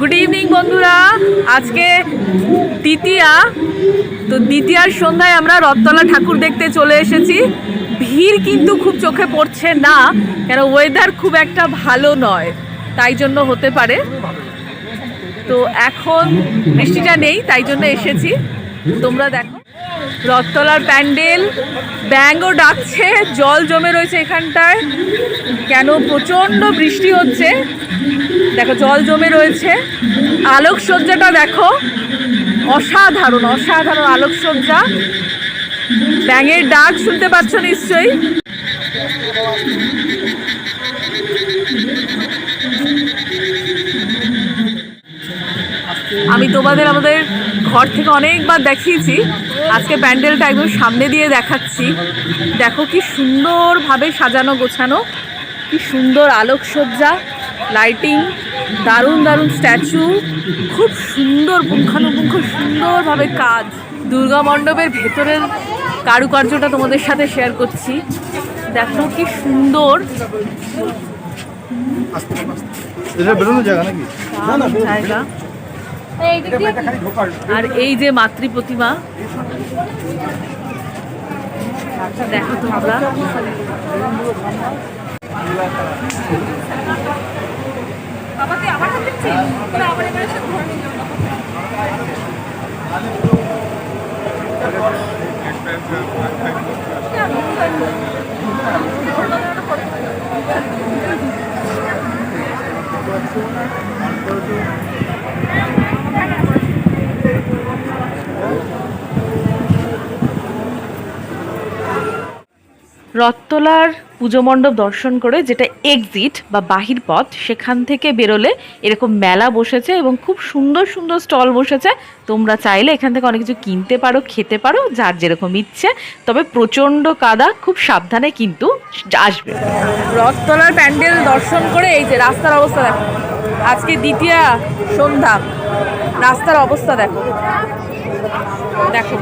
Good evening বন্ধুরা। আজকে দ্বিতীয়া। তো দ্বিতীয়ার সন্ধ্যায় আমরা রথতলা ঠাকুর দেখতে চলে এসেছি। ভিড় কিন্তু খুব চোখে পড়ছে না, কেন ওয়েদার খুব একটা ভালো নয়, তাই জন্য হতে পারে। তো এখন বৃষ্টিটা নেই, তাই জন্য এসেছি। তোমরা দেখো, রথতলার প্যান্ডেল ব্যাঙ্গও ডাকছে, জল জমে রয়েছে এখানটায়। কেন প্রচণ্ড বৃষ্টি হচ্ছে। দেখো, জল জমে রয়েছে। আলোকসজ্জাটা দেখো, অসাধারণ অসাধারণ আলোকসজ্জা। ব্যাঙের ডাক শুনতে পাচ্ছ নিশ্চয়ই? আমি তোমাদের আমাদের ঘর থেকে অনেকবার দেখিয়েছি। আজকে প্যান্ডেলটা একদম সামনে দিয়ে দেখাচ্ছি। দেখো কি সুন্দরভাবে সাজানো গোছানো, কি সুন্দর আলোকসজ্জা, লাইটিং। দারুণ দারুণ স্ট্যাচু খুব সুন্দর পুঙ্খানুপুঙ্খ সুন্দরভাবে কাজ। দুর্গা মণ্ডপের ভেতরের কারুকার্যটা তোমাদের সাথে শেয়ার করছি। দেখো কি সুন্দর। আর এই যে মাতৃ প্রতিমা। দেখো তোমরা। রথতলার পুজো মণ্ডপ দর্শন করে যেটা এক্সিট বা বাহির পথ, সেখান থেকে বেরোলে এরকম মেলা বসেছে এবং খুব সুন্দর সুন্দর স্টল বসেছে। তোমরা চাইলে এখান থেকে অনেক কিছু কিনতে পারো, খেতে পারো, যার যেরকম ইচ্ছে। তবে প্রচণ্ড কাদা, খুব সাবধানে কিন্তু আসবে। রথতলার প্যান্ডেল দর্শন করে এই যে রাস্তার অবস্থা দেখো। আজকে দ্বিতীয় সন্ধ্যা। রাস্তার অবস্থা দেখো। দেখো।